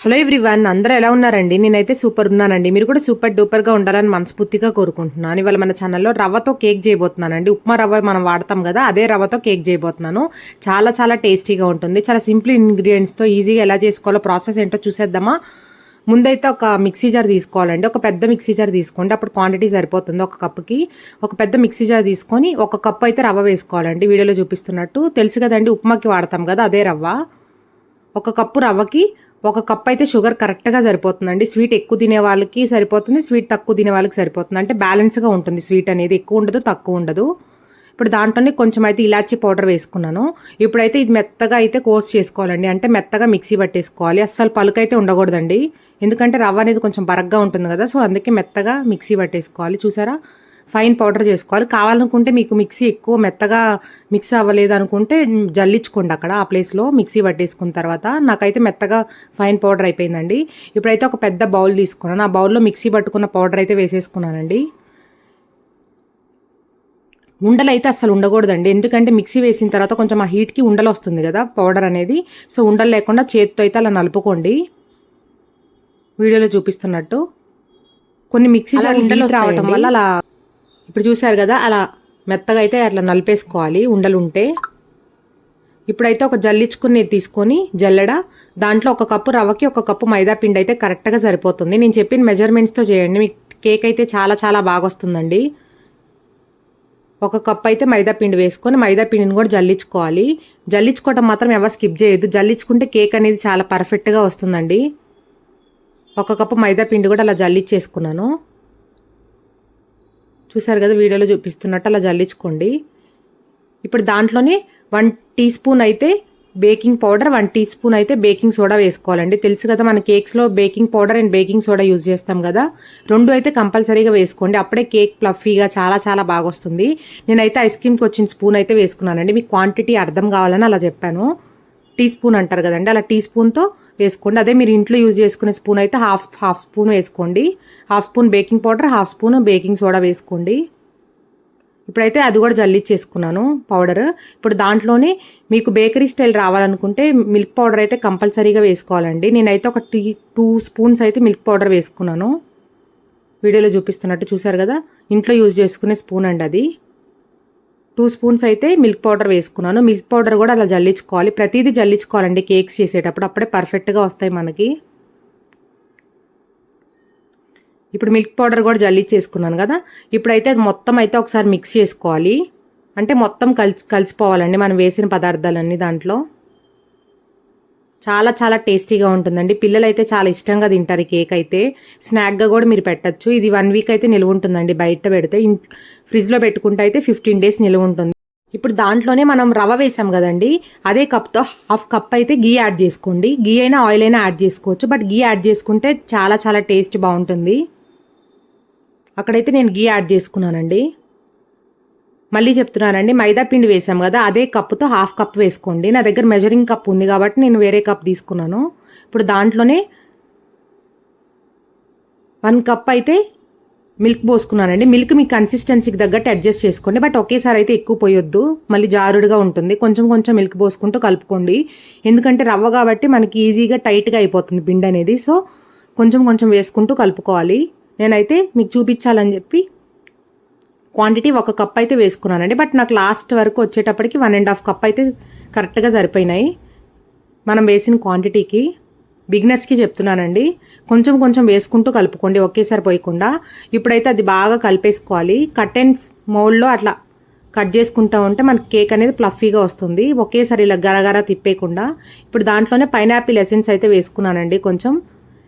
Hello everyone అందరూ ఎలా ఉన్నారండి? నేనైతే సూపర్ ఉన్నానండి. మీరు కూడా సూపర్ డూపర్గా ఉండాలని మనస్ఫూర్తిగా కోరుకుంటున్నాను. ఇవాళ మన ఛానల్లో రవ్వతో కేక్ చేయబోతున్నానండి. ఉప్మా రవ్వ మనం వాడతాం కదా అదే రవ్వతో కేక్ చేయబోతున్నాను. చాలా చాలా టేస్టీగా ఉంటుంది. చాలా సింపుల్ ఇంగ్రీడియంట్స్తో ఈజీగా ఎలా చేసుకోవాలో ప్రాసెస్ ఏంటో చూసేద్దామా? ముందైతే ఒక మిక్సీ జార్ తీసుకోవాలండి. ఒక పెద్ద మిక్సీ జార్ తీసుకోండి. అప్పుడు క్వాంటిటీ సరిపోతుంది ఒక కప్పుకి. ఒక పెద్ద మిక్సీ జార్ తీసుకొని ఒక కప్పు అయితే రవ్వ వేసుకోవాలండి. వీడియోలో చూపిస్తున్నట్టు. తెలుసు కదండి ఉప్మాకి వాడతాం కదా అదే రవ్వ. ఒక కప్పు రవ్వకి ఒక కప్ అయితే షుగర్ కరెక్ట్గా సరిపోతుందండి. స్వీట్ ఎక్కువ తినే వాళ్ళకి సరిపోతుంది స్వీట్ తక్కువ తినే వాళ్ళకి సరిపోతుంది. అంటే బ్యాలెన్స్గా ఉంటుంది స్వీట్ అనేది. ఎక్కువ ఉండదు తక్కువ ఉండదు. ఇప్పుడు దాంట్లోనే కొంచెం అయితే ఇలాచి పౌడర్ వేసుకున్నాను. ఇప్పుడైతే ఇది మెత్తగా అయితే కోర్స్ చేసుకోవాలండి. అంటే మెత్తగా మిక్సీ పట్టేసుకోవాలి. అస్సలు పలుకైతే ఉండకూడదండి. ఎందుకంటే రవ్వ అనేది కొంచెం బరగ్గా ఉంటుంది కదా సో అందుకే మెత్తగా మిక్సీ పట్టేసుకోవాలి. చూసారా? ఫైన్ పౌడర్ చేసుకోవాలి. కావాలనుకుంటే మీకు మిక్సీ ఎక్కువ మెత్తగా మిక్స్ అవ్వలేదు అనుకుంటే జల్లించుకోండి అక్కడ ఆ ప్లేస్లో మిక్సీ పట్టేసుకున్న తర్వాత నాకైతే మెత్తగా ఫైన్ పౌడర్ అయిపోయిందండి. ఇప్పుడైతే ఒక పెద్ద బౌల్ తీసుకున్నాను. ఆ బౌల్లో మిక్సీ పట్టుకున్న పౌడర్ అయితే వేసేసుకున్నానండి. ఉండలు అయితే అసలు ఉండకూడదండి. ఎందుకంటే మిక్సీ వేసిన తర్వాత కొంచెం ఆ హీట్కి ఉండలు వస్తుంది కదా పౌడర్ అనేది. సో ఉండలు లేకుండా చేతితో అయితే అలా నలుపుకోండి. వీడియోలో చూపిస్తున్నట్టు. కొన్ని మిక్సీ ఉండలు రావటం వల్ల అలా ఇప్పుడు చూసారు కదా అలా మెత్తగా అయితే అట్లా నలిపేసుకోవాలి ఉండలు ఉంటే ఇప్పుడైతే ఒక జల్లించుకునేది తీసుకొని జల్లెడ దాంట్లో ఒక కప్పు రవ్వకి ఒక కప్పు మైదా పిండి అయితే కరెక్ట్గా సరిపోతుంది. నేను చెప్పిన మెజర్మెంట్స్తో చేయండి మీకు కేక్ అయితే చాలా చాలా బాగా వస్తుందండి. ఒక కప్ అయితే మైదా పిండి వేసుకొని మైదా పిండిని కూడా జల్లించుకోవాలి. జల్లించుకోవటం మాత్రం ఎవరు స్కిప్ చేయొద్దు. జల్లించుకుంటే కేక్ అనేది చాలా పర్ఫెక్ట్గా వస్తుందండి. ఒక కప్పు మైదా పిండి కూడా అలా జల్లించేసుకున్నాను. చూసారు కదా వీడియోలో చూపిస్తున్నట్టు అలా జల్లించుకోండి. ఇప్పుడు దాంట్లోనే వన్ టీ స్పూన్ అయితే baking powder one teaspoon అయితే బేకింగ్ సోడా వేసుకోవాలండి. తెలుసు కదా మన కేక్స్లో baking powder and baking soda use చేస్తాం కదా. రెండు అయితే కంపల్సరీగా వేసుకోండి. అప్పుడే కేక్ ప్లఫీగా చాలా చాలా బాగా వస్తుంది. నేనైతే ఐస్ క్రీమ్కి వచ్చిన స్పూన్ అయితే వేసుకున్నానండి. మీకు క్వాంటిటీ అర్థం కావాలని అలా చెప్పాను. టీ స్పూన్ అంటారు కదండి. అలా టీ స్పూన్తో వేసుకోండి. అదే మీరు ఇంట్లో యూజ్ చేసుకునే స్పూన్ అయితే హాఫ్ హాఫ్ స్పూన్ వేసుకోండి. Half spoon baking powder half spoon baking soda వేసుకోండి. ఇప్పుడైతే అది కూడా జల్లిచ్చేసుకున్నాను పౌడర్. ఇప్పుడు దాంట్లోనే మీకు బేకరీ స్టైల్ రావాలనుకుంటే మిల్క్ పౌడర్ అయితే కంపల్సరీగా వేసుకోవాలండి. నేనైతే ఒక టీ టూ స్పూన్స్ అయితే మిల్క్ పౌడర్ వేసుకున్నాను. వీడియోలో చూపిస్తున్నట్టు చూసారు కదా? ఇంట్లో యూజ్ చేసుకునే స్పూన్ అండి అది. టూ స్పూన్స్ అయితే మిల్క్ పౌడర్ వేసుకున్నాను. మిల్క్ పౌడర్ కూడా అలా జల్లించుకోవాలి. ప్రతిదీ జల్లించుకోవాలండి కేక్స్ చేసేటప్పుడు. అప్పుడే పర్ఫెక్ట్గా వస్తాయి మనకి. ఇప్పుడు మిల్క్ పౌడర్ కూడా జల్లించేసుకున్నాను కదా. ఇప్పుడైతే అది మొత్తం అయితే ఒకసారి మిక్స్ చేసుకోవాలి. అంటే మొత్తం కలిసి కలిసిపోవాలండి మనం వేసిన పదార్థాలన్నీ దాంట్లో. చాలా చాలా టేస్టీగా ఉంటుందండి. పిల్లలు అయితే చాలా ఇష్టంగా తింటారు ఈ కేక్ అయితే స్నాక్గా కూడా మీరు పెట్టచ్చు. ఇది వన్ వీక్ అయితే నిలువ ఉంటుందండి బయట పెడితే. ఫ్రిడ్జ్లో పెట్టుకుంటే అయితే ఫిఫ్టీన్ డేస్ నిలువ ఉంటుంది. ఇప్పుడు దాంట్లోనే మనం రవ వేసాం కదండి. అదే కప్తో హాఫ్ కప్ అయితే గీ యాడ్ చేసుకోండి. గీ అయినా ఆయిల్ అయినా యాడ్ చేసుకోవచ్చు. బట్ గీ యాడ్ చేసుకుంటే చాలా చాలా టేస్ట్ బాగుంటుంది. అక్కడైతే నేను గీ యాడ్ చేసుకున్నానండి. మళ్ళీ చెప్తున్నానండి మైదా పిండి వేసాం కదా అదే కప్పుతో హాఫ్ కప్ వేసుకోండి. నా దగ్గర మెజరింగ్ కప్ ఉంది కాబట్టి నేను వేరే కప్ తీసుకున్నాను. ఇప్పుడు దాంట్లోనే వన్ కప్ అయితే మిల్క్ పోసుకున్నానండి. మిల్క్ మీ కన్సిస్టెన్సీకి తగ్గట్టు అడ్జస్ట్ చేసుకోండి. బట్ ఒకేసారి అయితే ఎక్కువ పోయొద్దు. మళ్ళీ జారుడుగా ఉంటుంది. కొంచెం కొంచెం మిల్క్ పోసుకుంటూ కలుపుకోండి. ఎందుకంటే రవ్వ కాబట్టి మనకి ఈజీగా టైట్గా అయిపోతుంది పిండి అనేది. సో కొంచెం కొంచెం వేసుకుంటూ కలుపుకోవాలి. నేనైతే మీకు చూపించాలని చెప్పి క్వాంటిటీ ఒక కప్ అయితే వేసుకున్నానండి. బట్ నాకు లాస్ట్ వరకు వచ్చేటప్పటికి వన్ అండ్ హాఫ్ కప్ అయితే కరెక్ట్గా సరిపోయినాయి. మనం వేసిన క్వాంటిటీకి బిగినర్స్కి చెప్తున్నానండి. కొంచెం కొంచెం వేసుకుంటూ కలుపుకోండి ఒకేసారి పోయకుండా. ఇప్పుడైతే అది బాగా కలిపేసుకోవాలి. కట్ అండ్ మౌల్డ్లో అట్లా కట్ చేసుకుంటూ ఉంటే మనకి కేక్ అనేది ప్లఫీగా వస్తుంది. ఒకేసారి ఇలా గరగర తిప్పేయకుండా. ఇప్పుడు దాంట్లోనే పైనాపిల్ ఎసెన్స్ అయితే వేసుకున్నానండి కొంచెం.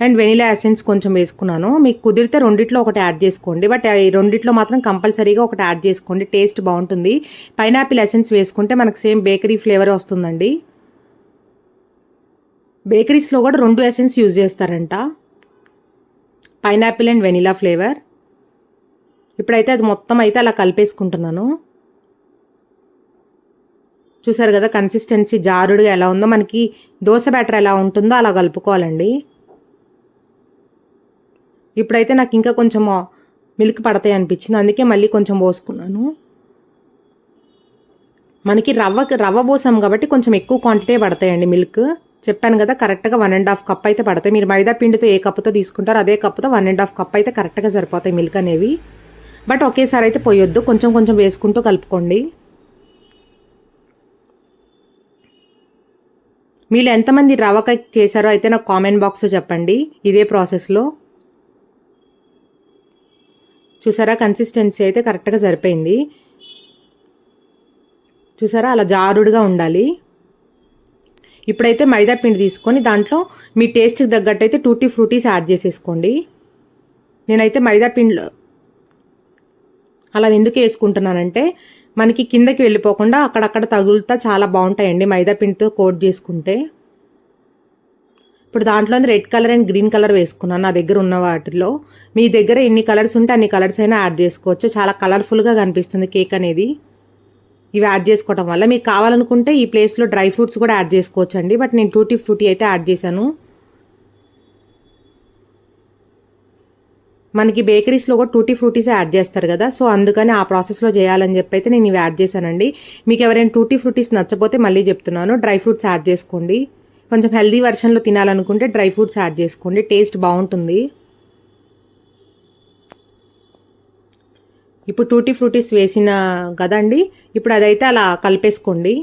అండ్ వెనిలా ఎసెన్స్ కొంచెం వేసుకున్నాను. మీకు కుదిరితే రెండిట్లో ఒకటి యాడ్ చేసుకోండి. బట్ ఈ రెండిట్లో మాత్రం కంపల్సరీగా ఒకటి యాడ్ చేసుకోండి. టేస్ట్ బాగుంటుంది. పైనాపిల్ ఎసెన్స్ వేసుకుంటే మనకు సేమ్ బేకరీ ఫ్లేవర్ వస్తుందండి. బేకరీస్లో కూడా రెండు ఎసెన్స్ యూజ్ చేస్తారంట. Pineapple and vanilla flavour. ఇప్పుడైతే అది మొత్తం అయితే అలా కలిపేసుకుంటున్నాను. చూసారు కదా కన్సిస్టెన్సీ జారుడుగా ఎలా ఉందో. మనకి దోశ బ్యాటర్ ఎలా ఉంటుందో అలా కలుపుకోవాలండి. ఇప్పుడైతే నాకు ఇంకా కొంచెం మిల్క్ పడతాయి అనిపించింది. అందుకే మళ్ళీ కొంచెం పోసుకున్నాను. మనకి రవ్వ రవ్వ పోసాం కాబట్టి కొంచెం ఎక్కువ క్వాంటిటీ పడతాయండి మిల్క్. చెప్పాను కదా కరెక్ట్గా వన్ అండ్ హాఫ్ కప్ అయితే పడతాయి. మీరు మైదా పిండితో ఏ కప్పుతో తీసుకుంటారో అదే కప్పుతో వన్ అండ్ హాఫ్ కప్ అయితే కరెక్ట్గా సరిపోతాయి మిల్క్ అనేవి. బట్ ఒకేసారి అయితే పోయొద్దు. కొంచెం కొంచెం వేసుకుంటూ కలుపుకోండి. మీరు ఎంతమంది రవ్వ కేక్ చేశారో అయితే నాకు కామెంట్ బాక్స్లో చెప్పండి. ఇదే ప్రాసెస్లో చూసారా? కన్సిస్టెన్సీ అయితే కరెక్ట్గా సరిపోయింది. చూసారా? అలా జారుడుగా ఉండాలి. ఇప్పుడైతే మైదా పిండి తీసుకొని దాంట్లో మీ టేస్ట్కి తగ్గట్టు అయితే టూటీ ఫ్రూటీస్ యాడ్ చేసేసుకోండి. నేనైతే మైదా పిండిలో అలా ఎందుకు వేసుకుంటున్నానంటే మనకి కిందకి వెళ్ళిపోకుండా అక్కడక్కడ తగులుతా చాలా బాగుంటాయండి మైదా పిండితో కోట్ చేసుకుంటే. ఇప్పుడు దాంట్లోనే red colour and green colour వేసుకున్నాను నా దగ్గర ఉన్న వాటిలో. మీ దగ్గర ఎన్ని కలర్స్ ఉంటే అన్ని కలర్స్ అయినా యాడ్ చేసుకోవచ్చు. చాలా కలర్ఫుల్గా కనిపిస్తుంది కేక్ అనేది. ఇవి యాడ్ చేసుకోవడం వల్ల మీకు కావాలనుకుంటే ఈ ప్లేస్లో డ్రై ఫ్రూట్స్ కూడా యాడ్ చేసుకోవచ్చు అండి బట్ నేను టూటీ ఫ్రూటీ అయితే యాడ్ చేశాను. మనకి బేకరీస్లో కూడా టూటీ ఫ్రూటీస్ యాడ్ చేస్తారు కదా. సో అందుకని ఆ ప్రాసెస్లో చేయాలని చెప్పి అయితే నేను ఇవి యాడ్ చేశానండి. మీకు ఎవరైనా టూటీ ఫ్రూటీస్ నచ్చపోతే మళ్ళీ చెప్తున్నాను. డ్రై ఫ్రూట్స్ యాడ్ చేసుకోండి. కొంచెం హెల్దీ వెర్షన్లో తినాలనుకుంటే డ్రై ఫ్రూట్స్ యాడ్ చేసుకోండి. టేస్ట్ బాగుంటుంది. ఇప్పుడు టూటీ ఫ్రూటీస్ వేసిన కదండి. ఇప్పుడు అదైతే అలా కలిపేసుకోండి.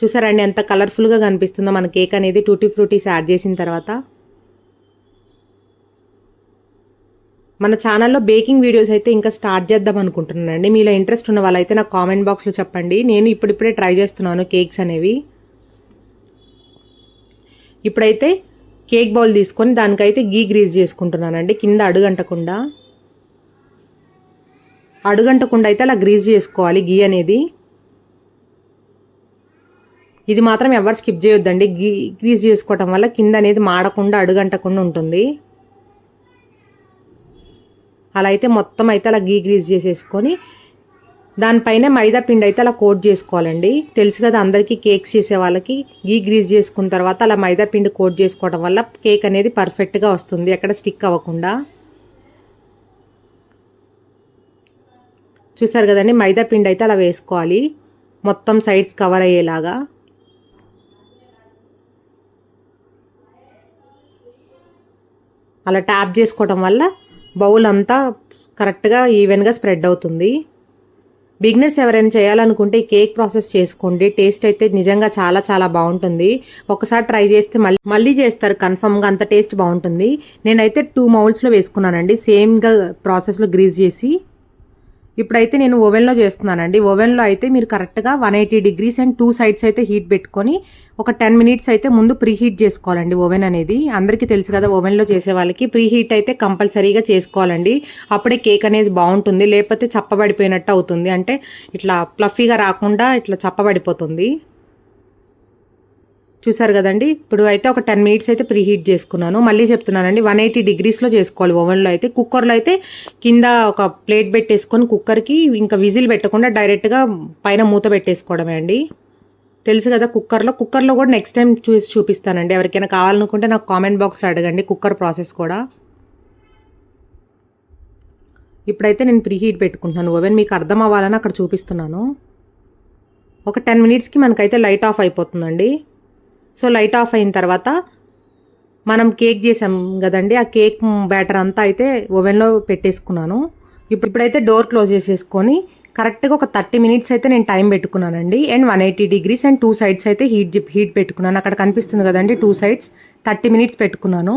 చూసారండి ఎంత కలర్ఫుల్గా కనిపిస్తుందో మన కేక్ అనేది టూటీ ఫ్రూటీస్ యాడ్ చేసిన తర్వాత. మన ఛానల్లో బేకింగ్ వీడియోస్ అయితే ఇంకా స్టార్ట్ చేద్దాం అనుకుంటున్నానండి. మీలో ఇంట్రెస్ట్ ఉన్న వాళ్ళైతే నాకు కామెంట్ బాక్స్లో చెప్పండి. నేను ఇప్పుడిప్పుడే ట్రై చేస్తున్నాను కేక్స్ అనేవి. ఇప్పుడైతే కేక్ బౌల్ తీసుకొని దానికైతే గీ గ్రీజ్ చేసుకుంటున్నానండి. కింద అడుగంటకుండా. అడుగంటకుండా అయితే అలా గ్రీజ్ చేసుకోవాలి గీ అనేది. ఇది మాత్రం ఎవరు స్కిప్ చేయొద్దండి. గీ గ్రీజ్ చేసుకోవటం వల్ల కింద అనేది మాడకుండా అడుగంటకుండా ఉంటుంది. అలా అయితే మొత్తం అయితే అలా గీ గ్రీజ్ చేసేసుకొని దానిపైన మైదా పిండి అయితే అలా కోట్ చేసుకోవాలండి. తెలుసు కదా అందరికీ కేక్స్ చేసే వాళ్ళకి గీ గ్రీజ్ చేసుకున్న తర్వాత అలా మైదా పిండి కోట్ చేసుకోవడం వల్ల కేక్ అనేది పర్ఫెక్ట్గా వస్తుంది ఎక్కడ స్టిక్ అవ్వకుండా. చూసారు కదండి మైదా పిండి అయితే అలా వేసుకోవాలి. మొత్తం సైడ్స్ కవర్ అయ్యేలాగా. అలా ట్యాప్ చేసుకోవడం వల్ల బౌల్ అంతా కరెక్ట్గా ఈవెన్గా స్ప్రెడ్ అవుతుంది. బిగినర్స్ ఎవరైనా చేయాలనుకుంటే ఈ కేక్ ప్రాసెస్ చేసుకోండి. టేస్ట్ అయితే నిజంగా చాలా చాలా బాగుంటుంది. ఒకసారి ట్రై చేస్తే మళ్ళీ మళ్ళీ చేస్తారు. కన్ఫర్మ్గా అంత టేస్ట్ బాగుంటుంది. నేనైతే టూ మౌల్స్లో వేసుకున్నానండి. సేమ్గా ప్రాసెస్లో గ్రీజ్ చేసి ఇప్పుడైతే నేను ఓవెన్లో చేస్తున్నానండి. ఓవెన్లో అయితే మీరు కరెక్ట్గా one eighty degrees and two sides అయితే హీట్ పెట్టుకొని ఒక టెన్ మినిట్స్ అయితే ముందు ప్రీ హీట్ చేసుకోవాలండి ఓవెన్ అనేది. అందరికీ తెలుసు కదా ఓవెన్లో చేసే వాళ్ళకి ప్రీ హీట్ అయితే కంపల్సరీగా చేసుకోవాలండి. అప్పుడే కేక్ అనేది బాగుంటుంది లేకపోతే చప్పబడిపోయినట్టు అవుతుంది. అంటే ఇట్లా ప్లఫీగా రాకుండా ఇట్లా చప్పబడిపోతుంది. చూసారు కదండి? ఇప్పుడు అయితే ఒక టెన్ మినిట్స్ అయితే ప్రీ హీట్ చేసుకున్నాను. మళ్ళీ చెప్తున్నానండి వన్ ఎయిటీ డిగ్రీస్లో చేసుకోవాలి. ఓవెన్లో అయితే కుక్కర్లో అయితే కింద ఒక ప్లేట్ పెట్టేసుకొని కుక్కర్కి ఇంకా విజిల్ పెట్టకుండా డైరెక్ట్గా పైన మూత పెట్టేసుకోవడమే అండి. తెలుసు కదా కుక్కర్లో? కుక్కర్లో కూడా నెక్స్ట్ టైం చూసి చూపిస్తానండి. ఎవరికైనా కావాలనుకుంటే నాకు కామెంట్ బాక్స్లో అడగండి కుక్కర్ ప్రాసెస్ కూడా. ఇప్పుడైతే నేను ప్రీ హీట్ పెట్టుకుంటున్నాను. ఓవెన్ మీకు అర్థం అవ్వాలని అక్కడ చూపిస్తున్నాను. ఒక టెన్ మినిట్స్కి మనకైతే లైట్ ఆఫ్ అయిపోతుందండి. సో లైట్ ఆఫ్ అయిన తర్వాత మనం కేక్ చేసాం కదండి ఆ కేక్ బ్యాటర్ అంతా అయితే ఓవెన్లో పెట్టేసుకున్నాను. ఇప్పుడు ఇప్పుడైతే డోర్ క్లోజ్ చేసేసుకొని కరెక్ట్గా ఒక థర్టీ మినిట్స్ అయితే నేను టైం పెట్టుకున్నానండి. And one eighty degrees and two sides అయితే హీట్ హీట్ పెట్టుకున్నాను. అక్కడ కనిపిస్తుంది కదండి టూ సైడ్స్ థర్టీ మినిట్స్ పెట్టుకున్నాను.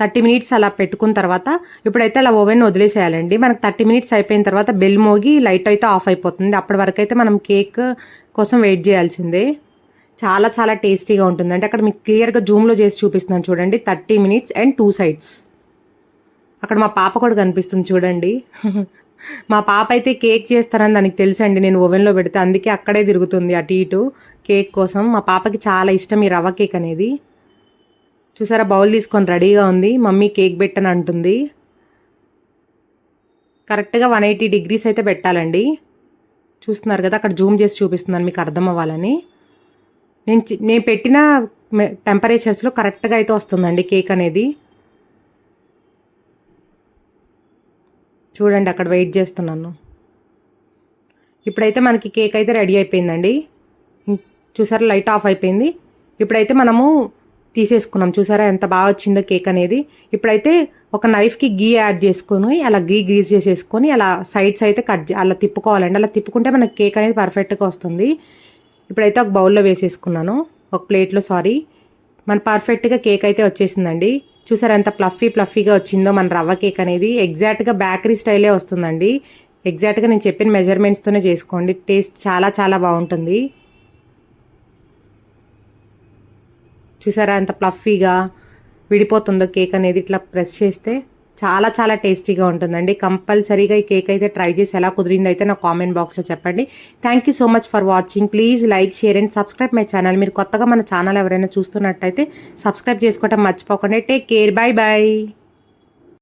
థర్టీ మినిట్స్ అలా పెట్టుకున్న తర్వాత ఇప్పుడైతే అలా ఓవెన్ వదిలేసేయాలండి. మనకు థర్టీ మినిట్స్ అయిపోయిన తర్వాత బెల్ మోగి లైట్ అయితే ఆఫ్ అయిపోతుంది. అప్పటి వరకు అయితే మనం కేక్ కోసం వెయిట్ చేయాల్సిందే. చాలా చాలా టేస్టీగా ఉంటుంది. అంటే అక్కడ మీకు క్లియర్గా జూమ్లో చేసి చూపిస్తున్నాను చూడండి. Thirty minutes and two sides. అక్కడ మా పాప కూడా కనిపిస్తుంది చూడండి. మా పాప అయితే కేక్ చేస్తారని దానికి తెలుసండి. నేను ఓవెన్లో పెడితే అందుకే అక్కడే తిరుగుతుంది అటు ఇటు కేక్ కోసం. మా పాపకి చాలా ఇష్టం ఈ రవ్వ కేక్ అనేది. చూసారా బౌల్ తీసుకొని రెడీగా ఉంది. మమ్మీ కేక్ పెట్టని అంటుంది. కరెక్ట్గా వన్ ఎయిటీ డిగ్రీస్ అయితే పెట్టాలండి. చూస్తున్నారు కదా అక్కడ జూమ్ చేసి చూపిస్తున్నాను మీకు అర్థం అవ్వాలని. నేను నేను పెట్టిన టెంపరేచర్స్లో కరెక్ట్గా అయితే వస్తుందండి కేక్ అనేది. చూడండి అక్కడ వెయిట్ చేస్తున్నాను. ఇప్పుడైతే మనకి కేక్ అయితే రెడీ అయిపోయిందండి. చూసారా లైట్ ఆఫ్ అయిపోయింది. ఇప్పుడైతే మనము తీసేసుకున్నాం. చూసారా ఎంత బాగా వచ్చిందో కేక్ అనేది. ఇప్పుడైతే ఒక నైఫ్కి గీ యాడ్ చేసుకొని అలా గీ గ్రీజ్ చేసేసుకొని అలా సైడ్స్ అయితే కట్ అలా తిప్పుకోవాలండి. అలా తిప్పుకుంటే మనకి కేక్ అనేది పర్ఫెక్ట్గా వస్తుంది. ఇప్పుడైతే ఒక బౌల్లో వేసేసుకున్నాను. ఒక ప్లేట్లో సారీ. మన పర్ఫెక్ట్గా కేక్ అయితే వచ్చేసిందండి. చూసారా ఎంత ప్లఫీ ప్లఫీగా వచ్చిందో మన రవ్వ కేక్ అనేది. ఎగ్జాక్ట్గా బేకరీ స్టైలే వస్తుందండి. ఎగ్జాక్ట్గా నేను చెప్పిన మెజర్మెంట్స్తోనే చేసుకోండి. టేస్ట్ చాలా చాలా బాగుంటుంది. చూసారా ఎంత ప్లఫీగా విడిపోతుందో కేక్ అనేది ఇట్లా ప్రెస్ చేస్తే. చాలా చాలా టేస్టీగా ఉంటుందండి. కంపల్సరీగా ఈ కేక్ అయితే ట్రై చేసి ఎలా కుదిరిందో అయితే నా కామెంట్ బాక్స్లో చెప్పండి. Thank you so much for watching please like share and subscribe my channel మీరు కొత్తగా మన ఛానల్ ఎవరైనా చూస్తున్నట్టయితే సబ్స్క్రైబ్ చేసుకోవటం మర్చిపోకండి. Take care bye bye